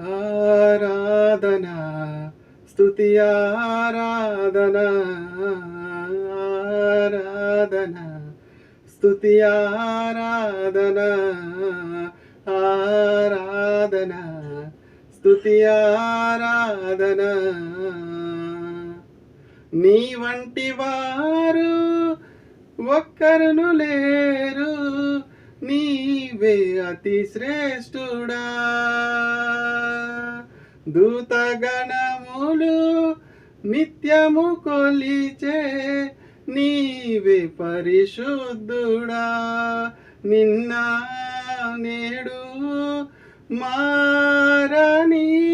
ఆరాధన స్తుతి ఆరాధన ఆరాధన స్తుతి ఆరాధన ఆరాధన స్తుతి ఆరాధన. నీ వంటి వారు ఒక్కరును లేరు. నీవే అతి శ్రేష్ఠుడా. దూతగణములు నిత్యము కొలిచే నీవే పరిశుద్ధుడా. నిన్న నేడు మారని.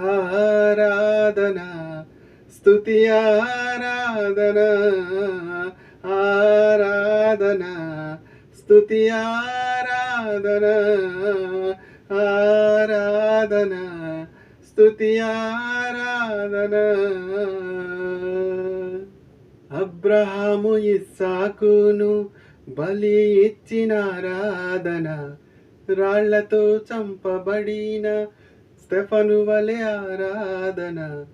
ఆరాధన స్తుతి ఆరాధన ఆరాధన స్తుతి ఆరాధన ఆరాధన స్తుతి ఆరాధన. అబ్రహాము ఇస్సాకును బలి ఇచ్చిన ఆరాధన రాళ్ళతో చంపబడిన స్టెఫను వలె ఆరాధన.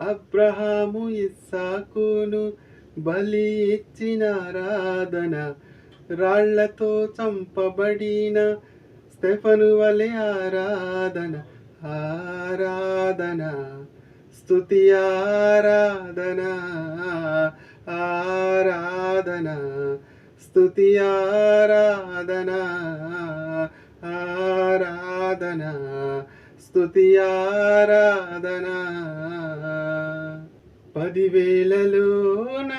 అబ్రహాము ఇస్సాకును బలి ఇచ్చిన ఆరాధన రాళ్ళతో చంపబడిన స్టెఫను వలె ఆరాధన ఆరాధన స్థుతి ఆరాధన ఆరాధన స్తుతి ఆరాధన ఆరాధన స్థుతి ఆరాధన. పదివేలలోన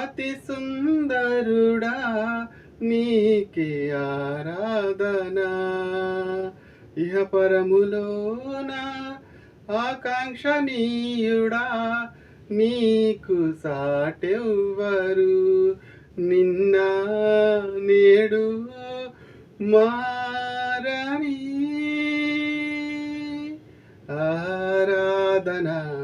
అతి సుందరుడా నీకే ఆరాధన. ఇహ పరములోన ఆకాంక్షణీయుడా నీకు సాటెవ్వరు. నిన్న నేడు మారని ఆరాధనా.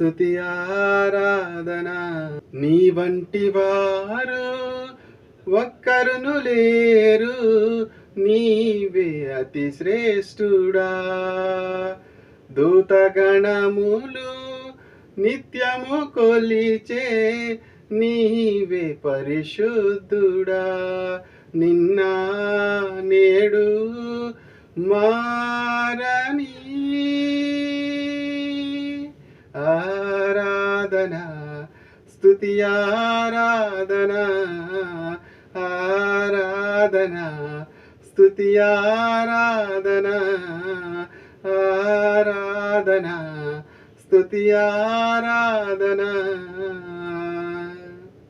స్తుతి ఆరాధన. నీ వంటి వారు ఒక్కరును లేరు. నీవే అతి శ్రేష్ఠుడా. దూతగణములు నిత్యము కొలిచే నీవే పరిశుద్ధుడా. నిన్న నేడు మారా ఆరాధన స్తుతి ఆరాధన ఆరాధన స్తుతి ఆరాధన ఆరాధన స్తుతి ఆరాధన